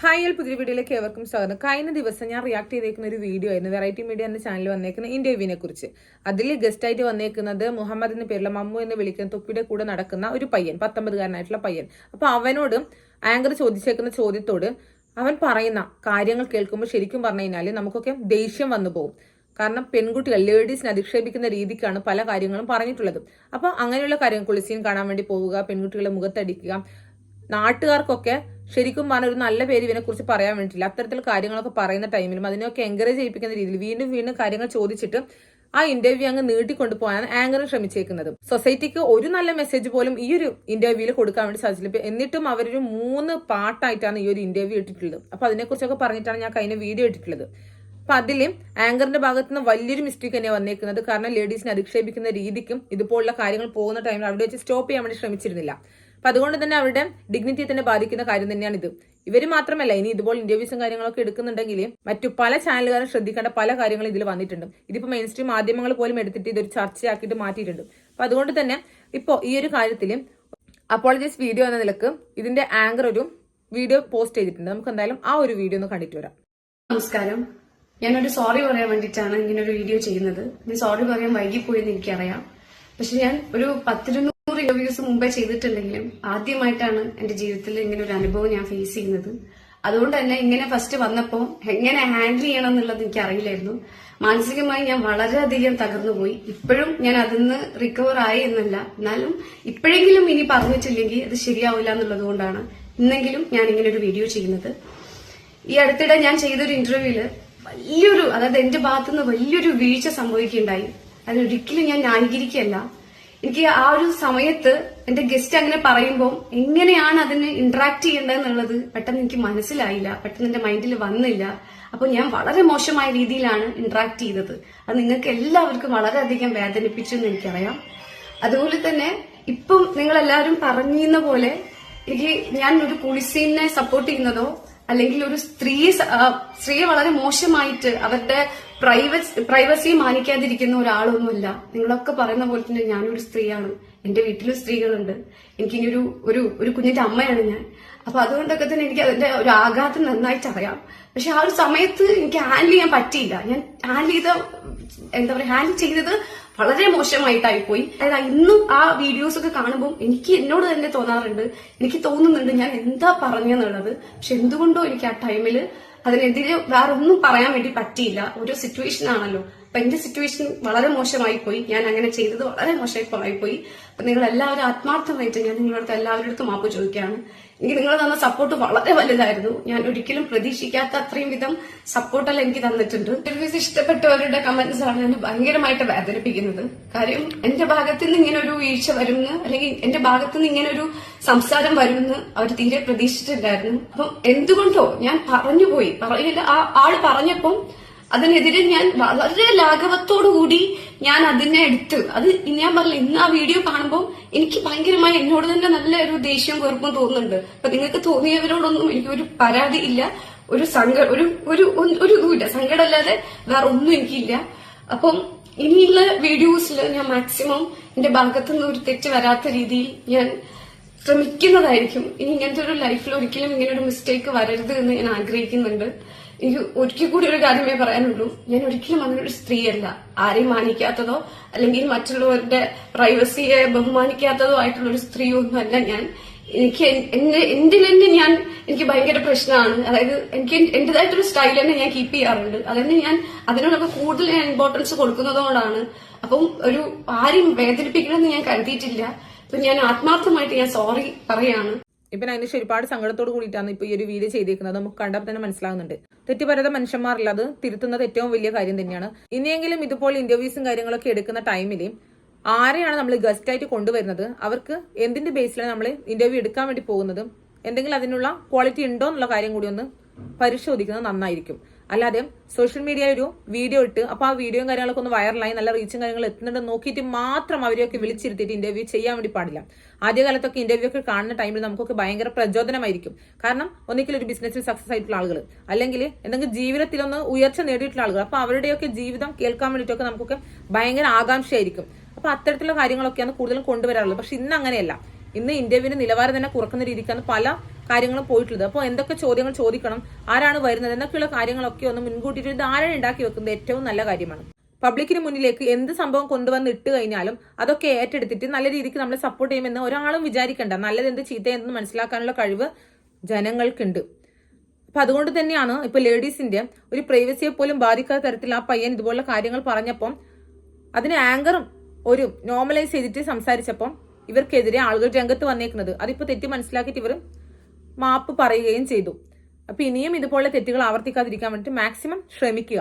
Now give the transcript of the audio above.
Hi L പുതിയ വീഡിയോയിലേക്ക് ഏവർക്കും സ്വാഗതം. കഴിഞ്ഞ ദിവസം ഞാൻ റിയാക്ട് ചെയ്തേക്കുന്ന ഒരു വീഡിയോ ആയിരുന്നു. വെറൈറ്റി മീഡിയ എന്ന ചാനലിൽ വന്നേക്കുന്ന ഇന്റർവ്യൂവിനെ കുറിച്ച്. അതിൽ ഗസ്റ്റായിട്ട് വന്നേക്കുന്നത് മുഹമ്മദ് എന്ന പേരിലെ മമ്മു എന്ന് വിളിക്കുന്ന തൊപ്പിയുടെ കൂടെ നടക്കുന്ന ഒരു പയ്യൻ പത്തൊമ്പതുകാരനായിട്ടുള്ള പയ്യൻ. അപ്പോൾ അവനോട് ആങ്കർ ചോദിച്ചേക്കുന്ന ചോദ്യത്തോട് അവൻ പറയുന്ന കാര്യങ്ങൾ കേൾക്കുമ്പോൾ ശരിക്കും പറഞ്ഞു കഴിഞ്ഞാൽ നമുക്കൊക്കെ ദേഷ്യം വന്നു പോകും. കാരണം പെൺകുട്ടികൾ ലേഡീസിനെ അധിക്ഷേപിക്കുന്ന രീതിക്കാണ് പല കാര്യങ്ങളും പറഞ്ഞിട്ടുള്ളത്. അപ്പോൾ അങ്ങനെയുള്ള കാര്യങ്ങൾ കുളിസീൻ കാണാൻ വേണ്ടി പോവുക പെൺകുട്ടികളെ മുഖത്തടിക്കുക നാട്ടുകാർക്കൊക്കെ ശരിക്കും പറഞ്ഞ ഒരു നല്ല പേര് ഇവനെ കുറിച്ച് പറയാൻ വേണ്ടിയില്ല അത്തരത്തിൽ കാര്യങ്ങളൊക്കെ പറയുന്ന ടൈമിലും അതിനെയൊക്കെ എൻകറേജ് ചെയ്യിപ്പിക്കുന്ന രീതിയിൽ വീണ്ടും വീണ്ടും കാര്യങ്ങൾ ചോദിച്ചിട്ട് ആ ഇന്റർവ്യൂ അങ്ങ് നീട്ടിക്കൊണ്ടു പോകാൻ ആങ്കർ ശ്രമിച്ചേക്കുന്നത്. സൊസൈറ്റിക്ക് ഒരു നല്ല മെസ്സേജ് പോലും ഈ ഒരു ഇന്റർവ്യൂവിൽ കൊടുക്കാൻ വേണ്ടി സാധിച്ചില്ല. എന്നിട്ടും അവരൊരു മൂന്ന് പാട്ടായിട്ടാണ് ഈ ഒരു ഇന്റർവ്യൂ ഇട്ടിട്ടുള്ളത്. അപ്പൊ അതിനെക്കുറിച്ചൊക്കെ പറഞ്ഞിട്ടാണ് ഞാൻ കഴിഞ്ഞ വീഡിയോ ഇട്ടിട്ടുള്ളത്. അപ്പൊ അതിലും ആങ്കറിന്റെ ഭാഗത്ത് നിന്ന് വലിയൊരു മിസ്റ്റേക്ക് തന്നെയാണ് വന്നേക്കുന്നത്. കാരണം ലേഡീസിനെ അധിക്ഷേപിക്കുന്ന രീതിക്കും ഇതുപോലുള്ള കാര്യങ്ങൾ പോകുന്ന ടൈമിൽ അവിടെ വെച്ച് സ്റ്റോപ്പ് ചെയ്യാൻ വേണ്ടി ശ്രമിച്ചിരുന്നില്ല. അപ്പൊ അതുകൊണ്ട് തന്നെ അവരുടെ ഡിഗ്നിറ്റിയെ തന്നെ ബാധിക്കുന്ന കാര്യം തന്നെയാണ് ഇത്. ഇവർ മാത്രമല്ല ഇനി ഇതുപോലെ ഇന്റർവ്യൂസും കാര്യങ്ങളൊക്കെ എടുക്കുന്നുണ്ടെങ്കിൽ മറ്റു പല ചാനലുകാരും ശ്രദ്ധിക്കേണ്ട പല കാര്യങ്ങളും ഇതിൽ വന്നിട്ടുണ്ട്. ഇതിപ്പോ മെയിൻ സ്ട്രീം മാധ്യമങ്ങൾ പോലും എടുത്തിട്ട് ഇതൊരു ചർച്ചയാക്കിയിട്ട് മാറ്റിയിട്ടുണ്ട്. അപ്പൊ അതുകൊണ്ട് തന്നെ ഇപ്പോ ഈ ഒരു കാര്യത്തിൽ അപ്പോളജിസ് വീഡിയോ എന്ന നിലയ്ക്ക് ഇതിന്റെ ആങ്കർ ഒരു വീഡിയോ പോസ്റ്റ് ചെയ്തിട്ടുണ്ട്. നമുക്ക് എന്തായാലും ആ ഒരു വീഡിയോ ഒന്ന് കണ്ടിട്ട് വരാം. നമസ്കാരം. ഞാനൊരു സോറി പറയാൻ വേണ്ടിയിട്ടാണ് ഇങ്ങനെ ഒരു വീഡിയോ ചെയ്യുന്നത്. സോറി പറയാൻ വൈകിപ്പോയെന്ന് എനിക്കറിയാം. പക്ഷെ ഞാൻ ഒരു പത്തിരുന്നൂറ് ഇന്റർവ്യൂസ് മുമ്പേ ചെയ്തിട്ടുണ്ടെങ്കിലും ആദ്യമായിട്ടാണ് എന്റെ ജീവിതത്തിൽ ഇങ്ങനെ ഒരു അനുഭവം ഞാൻ ഫേസ് ചെയ്യുന്നത്. അതുകൊണ്ട് തന്നെ ഇങ്ങനെ ഫസ്റ്റ് വന്നപ്പോൾ എങ്ങനെ ഹാൻഡിൽ ചെയ്യണം എന്നുള്ളത് എനിക്ക് അറിയില്ലായിരുന്നു. മാനസികമായി ഞാൻ വളരെയധികം തകർന്നുപോയി ഇപ്പോഴും ഞാൻ അതിൽ നിന്ന് റിക്കവർ ആയി എന്നല്ല. എന്നാലും ഇപ്പോഴെങ്കിലും ഇനി പറഞ്ഞിട്ടില്ലെങ്കിൽ അത് ശരിയാവില്ല എന്നുള്ളത് കൊണ്ടാണ് ഇന്നെങ്കിലും ഞാൻ ഇങ്ങനെ ഒരു വീഡിയോ ചെയ്യുന്നത്. ഈ അടുത്തിടെ ഞാൻ ചെയ്തൊരു ഇന്റർവ്യൂവിൽ വലിയൊരു അതായത് എന്റെ ഭാഗത്തുനിന്ന് വലിയൊരു വീഴ്ച സംഭവിക്കുകയുണ്ടായി. അതിനൊരിക്കലും ഞാൻ ന്യായീകരിക്കുകയല്ല. എനിക്ക് ആ ഒരു സമയത്ത് എന്റെ ഗസ്റ്റ് അങ്ങനെ പറയുമ്പോൾ എങ്ങനെയാണ് അതിന് ഇന്ററാക്ട് ചെയ്യേണ്ടതെന്നുള്ളത് പെട്ടെന്ന് എനിക്ക് മനസ്സിലായില്ല പെട്ടെന്ന് എന്റെ മൈൻഡിൽ വന്നില്ല. അപ്പോൾ ഞാൻ വളരെ മോശമായ രീതിയിലാണ് ഇന്ററാക്ട് ചെയ്തത്. അത് നിങ്ങൾക്ക് എല്ലാവർക്കും വളരെയധികം വേദനിപ്പിച്ചു എന്ന് എനിക്കറിയാം. അതുപോലെ തന്നെ ഇപ്പം നിങ്ങളെല്ലാവരും പറഞ്ഞിരുന്ന പോലെ എനിക്ക് ഞാൻ ഒരു കുളിസീനെ സപ്പോർട്ട് ചെയ്യുന്നതോ അല്ലെങ്കിൽ ഒരു സ്ത്രീ സ്ത്രീ വളരെ മോശമായിട്ട് അവരുടെ പ്രൈവസി പ്രൈവസി മാനിക്കാതിരിക്കുന്ന ഒരാളൊന്നുമല്ല. നിങ്ങളൊക്കെ പറയുന്ന പോലെ തന്നെ ഞാനൊരു സ്ത്രീയാണ്. എന്റെ വീട്ടിലും സ്ത്രീകളുണ്ട്. എനിക്കിനി ഒരു ഒരു ഒരു കുഞ്ഞിന്റെ അമ്മയാണ് ഞാൻ. അപ്പൊ അതുകൊണ്ടൊക്കെ തന്നെ എനിക്ക് അതിന്റെ ഒരു ആഘാതം നന്നായിട്ട് അറിയാം. പക്ഷെ ആ ഒരു സമയത്ത് എനിക്ക് ഹാൻഡിൽ ചെയ്യാൻ പറ്റിയില്ല. ഞാൻ ഹാൻഡിൽ ചെയ്ത എന്താ പറയുക ഹാൻഡിൽ ചെയ്തത് വളരെ മോശമായിട്ടായി പോയി അതായത് ഇന്നും ആ വീഡിയോസ് ഒക്കെ കാണുമ്പോൾ എനിക്ക് എന്നോട് തന്നെ തോന്നാറുണ്ട്. എനിക്ക് തോന്നുന്നുണ്ട് ഞാൻ എന്താ പറഞ്ഞെന്നുള്ളത്. പക്ഷെ എന്തുകൊണ്ടോ എനിക്ക് ആ ടൈമിൽ അതിനെതിരെ വേറെ ഒന്നും പറയാൻ വേണ്ടി പറ്റിയില്ല. ഒരു സിറ്റുവേഷൻ ആണല്ലോ. അപ്പൊ എന്റെ സിറ്റുവേഷൻ വളരെ മോശമായി പോയി ഞാൻ അങ്ങനെ ചെയ്തത് വളരെ മോശമായി പോയി അപ്പൊ നിങ്ങൾ എല്ലാവരും ആത്മാർത്ഥമായിട്ട് ഞാൻ നിങ്ങളുടെ എല്ലാവരുടെ മാപ്പ് ചോദിക്കുകയാണ്. എനിക്ക് നിങ്ങൾ തന്ന സപ്പോർട്ട് വളരെ വലുതായിരുന്നു. ഞാൻ ഒരിക്കലും പ്രതീക്ഷിക്കാത്ത അത്രയും വിധം സപ്പോർട്ടെല്ലാം എനിക്ക് തന്നിട്ടുണ്ട്. ഇന്റർവ്യൂസ് ഇഷ്ടപ്പെട്ടവരുടെ കമന്റ്സ് ആണ് എന്നെ ഭയങ്കരമായിട്ട് വേദനിപ്പിക്കുന്നത്. കാര്യം എന്റെ ഭാഗത്ത് നിന്ന് ഇങ്ങനെ ഒരു വീഴ്ച വരുന്നു അല്ലെങ്കിൽ എന്റെ ഭാഗത്ത് നിന്ന് ഇങ്ങനെ ഒരു സംസാരം വരുമെന്ന് അവർ തീരെ പ്രതീക്ഷിച്ചിട്ടുണ്ടായിരുന്നു. അപ്പം എന്തുകൊണ്ടോ ഞാൻ പറഞ്ഞുപോയി. പറയില്ല ആ ആൾ പറഞ്ഞപ്പം അതിനെതിരെ ഞാൻ വളരെ ലാഘവത്തോടു കൂടി ഞാൻ അതിനെ എടുത്ത്. അത് ഞാൻ പറഞ്ഞില്ല ഇന്ന് ആ വീഡിയോ കാണുമ്പോൾ എനിക്ക് ഭയങ്കരമായി എന്നോട് തന്നെ നല്ല ഒരു ദേഷ്യവും വെറുപ്പും തോന്നുന്നുണ്ട്. അപ്പൊ നിങ്ങൾക്ക് തോന്നിയവരോടൊന്നും എനിക്കൊരു പരാതി ഇല്ല. ഒരു സങ്ക ഒരു ഒരു ഒരു ഇതുമില്ല. സങ്കടമല്ലാതെ വേറെ ഒന്നും എനിക്കില്ല. അപ്പം ഇനിയുള്ള വീഡിയോസിൽ ഞാൻ മാക്സിമം എന്റെ ഭാഗത്തുനിന്ന് ഒരു തെറ്റ് വരാത്ത രീതിയിൽ ഞാൻ ശ്രമിക്കുന്നതായിരിക്കും. ഇനി ഇങ്ങനത്തെ ഒരു ലൈഫിൽ ഒരിക്കലും ഇങ്ങനെ ഒരു മിസ്റ്റേക്ക് വരരുത് എന്ന് ഞാൻ ആഗ്രഹിക്കുന്നുണ്ട്. എനിക്ക് ഒരിക്കൽ കൂടി ഒരു കാര്യമേ പറയാനുള്ളൂ. ഞാൻ ഒരിക്കലും അങ്ങനെ ഒരു സ്ത്രീയല്ല. ആരെയും മാനിക്കാത്തതോ അല്ലെങ്കിൽ മറ്റുള്ളവരുടെ പ്രൈവസിയെ ബഹുമാനിക്കാത്തതോ ആയിട്ടുള്ള ഒരു സ്ത്രീയോ ഒന്നുമല്ല ഞാൻ. എനിക്ക് എന്റെ എന്തിൽ തന്നെ ഞാൻ എനിക്ക് ഭയങ്കര പ്രശ്നമാണ്. അതായത് എനിക്ക് എന്റേതായിട്ടൊരു സ്റ്റൈൽ തന്നെ ഞാൻ കീപ്പ് ചെയ്യാറുണ്ട്. അതന്നെ ഞാൻ അതിനോടൊക്കെ കൂടുതൽ ഞാൻ ഇമ്പോർട്ടൻസ് കൊടുക്കുന്നതുകൊണ്ടാണ്. അപ്പം ഒരു ആരെയും വേദനിപ്പിക്കണമെന്ന് ഞാൻ കരുതിയിട്ടില്ല. അപ്പൊ ഞാൻ ആത്മാർത്ഥമായിട്ട് ഞാൻ സോറി പറയാണ്. ഇപ്പം അതിന് ഒരുപാട് സങ്കടത്തോട് കൂടിയിട്ടാണ് ഇപ്പൊ ഈ ഒരു വീഡിയോ ചെയ്തേക്കുന്നത്. നമുക്ക് കണ്ടപ്പോൾ തന്നെ മനസ്സിലാകുന്നുണ്ട് തെറ്റുപരത മനുഷ്യന്മാരില്ല അത്. തിരുത്തുന്നത് ഏറ്റവും വലിയ കാര്യം തന്നെയാണ്. ഇനിയെങ്കിലും ഇതുപോലെ ഇന്റർവ്യൂസും കാര്യങ്ങളൊക്കെ എടുക്കുന്ന ടൈമിൽ ആരെയാണ് നമ്മൾ ഗസ്റ്റ് ആയിട്ട് കൊണ്ടുവരുന്നത്? അവർക്ക് എന്തിന്റെ ബേസിലാണ് നമ്മൾ ഇന്റർവ്യൂ എടുക്കാൻ വേണ്ടി പോകുന്നത്? എന്തെങ്കിലും അതിനുള്ള ക്വാളിറ്റി ഉണ്ടോ എന്നുള്ള കാര്യം കൂടി ഒന്ന് പരിശോധിക്കുന്നത് നന്നായിരിക്കും. അല്ലാതെ സോഷ്യൽ മീഡിയയിൽ ഒരു വീഡിയോ ഇട്ട് അപ്പൊ ആ വീഡിയോയും കാര്യങ്ങളൊക്കെ ഒന്ന് വൈറലായി നല്ല റീച്ചും കാര്യങ്ങളും എത്തുന്നുണ്ട് നോക്കിയിട്ട് മാത്രം അവരെയൊക്കെ വിളിച്ചിരുത്തിയിട്ട് ഇന്റർവ്യൂ ചെയ്യാൻ വേണ്ടി പാടില്ല. ആദ്യകാലത്തൊക്കെ ഇന്റർവ്യൂ ഒക്കെ കാണുന്ന ടൈമിൽ നമുക്കൊക്കെ ഭയങ്കര പ്രചോദനമായിരിക്കും. കാരണം ഒന്നിക്കലും ഒരു ബിസിനസ്സിൽ സക്സസ് ആയിട്ടുള്ള ആളുകൾ അല്ലെങ്കിൽ എന്തെങ്കിലും ജീവിതത്തിലൊന്ന് ഉയർച്ച നേടിയിട്ടുള്ള ആളുകൾ അപ്പൊ അവരുടെയൊക്കെ ജീവിതം കേൾക്കാൻ വേണ്ടിയിട്ടൊക്കെ നമുക്കൊക്കെ ഭയങ്കര ആകാംക്ഷയായിരിക്കും. അപ്പൊ അത്തരത്തിലുള്ള കാര്യങ്ങളൊക്കെയാണ് കൂടുതലും കൊണ്ടുവരാറുള്ളത്. പക്ഷെ ഇന്ന് അങ്ങനെയല്ല. ഇന്ന് ഇന്റർവ്യൂവിന്റെ നിലവാരം തന്നെ കുറക്കുന്ന രീതിക്കാണ് പല കാര്യങ്ങളും പോയിട്ടുള്ളത്. അപ്പോൾ എന്തൊക്കെ ചോദ്യങ്ങൾ ചോദിക്കണം ആരാണ് വരുന്നത് എന്നൊക്കെയുള്ള കാര്യങ്ങളൊക്കെ ഒന്ന് മുൻകൂട്ടിയിട്ട് ധാരണ ഉണ്ടാക്കി വെക്കുന്നത് ഏറ്റവും നല്ല കാര്യമാണ്. പബ്ലിക്കിന് മുന്നിലേക്ക് എന്ത് സംഭവം കൊണ്ടുവന്ന് ഇട്ട് കഴിഞ്ഞാലും അതൊക്കെ ഏറ്റെടുത്തിട്ട് നല്ല രീതിക്ക് നമ്മൾ സപ്പോർട്ട് ചെയ്യുമെന്ന് ഒരാളും വിചാരിക്കേണ്ട. നല്ലത് എന്ത് ചീത്ത എന്ത് മനസ്സിലാക്കാനുള്ള കഴിവ് ജനങ്ങൾക്കുണ്ട്. അപ്പൊ അതുകൊണ്ട് തന്നെയാണ് ഇപ്പൊ ലേഡീസിന്റെ ഒരു പ്രൈവസിയെ പോലും ബാധിക്കാത്ത തരത്തിൽ ആ പയ്യൻ ഇതുപോലുള്ള കാര്യങ്ങൾ പറഞ്ഞപ്പം അതിന് ആങ്കറും ഒരു നോർമലൈസ് ചെയ്തിട്ട് സംസാരിച്ചപ്പം ഇവർക്കെതിരെ ആളുകൾ രംഗത്ത് വന്നേക്കുന്നത്. അതിപ്പോ തെറ്റി മനസ്സിലാക്കിയിട്ട് ഇവർ മാപ്പ് പറയുകയും ചെയ്തു. അപ്പോൾ ഇനിയും ഇതുപോലെ തെറ്റുകൾ ആവർത്തിക്കാതിരിക്കാൻ വേണ്ടിയിട്ട് മാക്സിമം ശ്രമിക്കുക.